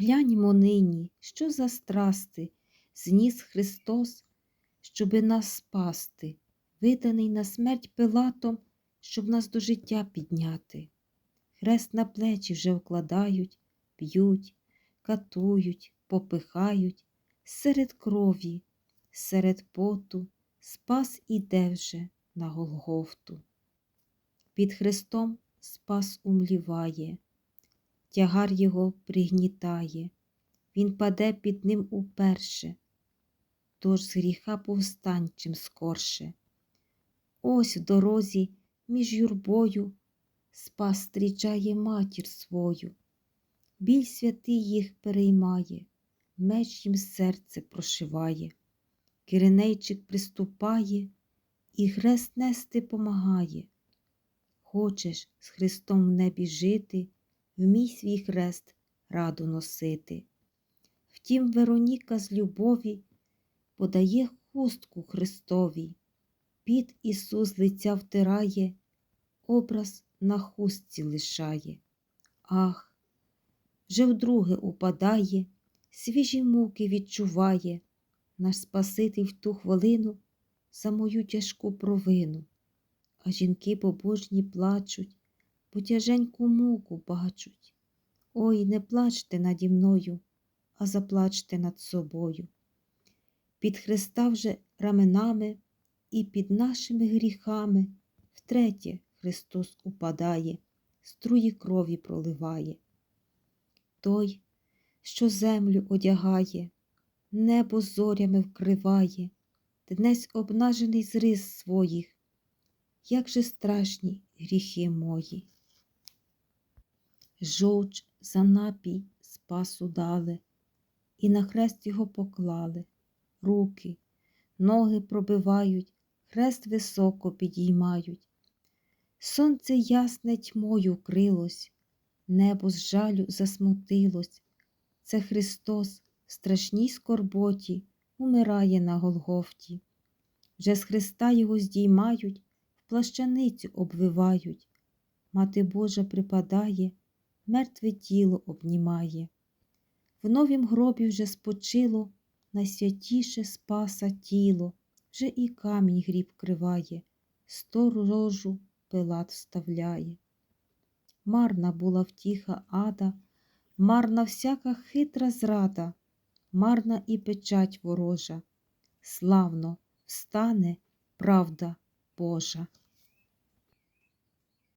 Гляньмо нині, що за страсти зніс Христос, щоби нас спасти, виданий на смерть Пилатом, щоб нас до життя підняти. Хрест на плечі вже вкладають, б'ють, катують, попихають, серед крові, серед поту, спас іде вже на Голгофту. Під Христом спас умліває, тягар його пригнітає, він паде під ним уперше, тож з гріха повстань чим скорше. Ось в дорозі між юрбою спас стрічає матір свою, біль святий їх переймає, меч їм серце прошиває, Киринейчик приступає і хрест нести помагає. Хочеш з Христом в небі жити, вмій свій хрест раду носити. Втім, Вероніка з любові подає хустку Христові. Під Ісус лиця втирає, образ на хустці лишає. Ах, вже вдруге упадає, свіжі муки відчуває, наш Спаситель в ту хвилину за мою тяжку провину. А жінки побожні плачуть, бо тяженьку муку бачуть. Ой, не плачте наді мною, а заплачте над собою. Під Христа вже раменами і під нашими гріхами втретє Христос упадає, струї крові проливає. Той, що землю одягає, небо зорями вкриває, днесь обнажений з рис своїх, як же страшні гріхи мої. Жовч за напій спасу дали, і на хрест його поклали, руки, ноги пробивають, хрест високо підіймають. Сонце ясне тьмою вкрилось, небо з жалю засмутилось. Це Христос в страшній скорботі умирає на Голгофті. Вже з Христа його здіймають, в плащаницю обвивають. Мати Божа припадає, мертве тіло обнімає. В новім гробі вже спочило найсвятіше спаса тіло, вже і камінь гріб криває, сторожу пилат вставляє. Марна була втіха ада, марна всяка хитра зрада, марна і печать ворожа, славно встане правда Божа.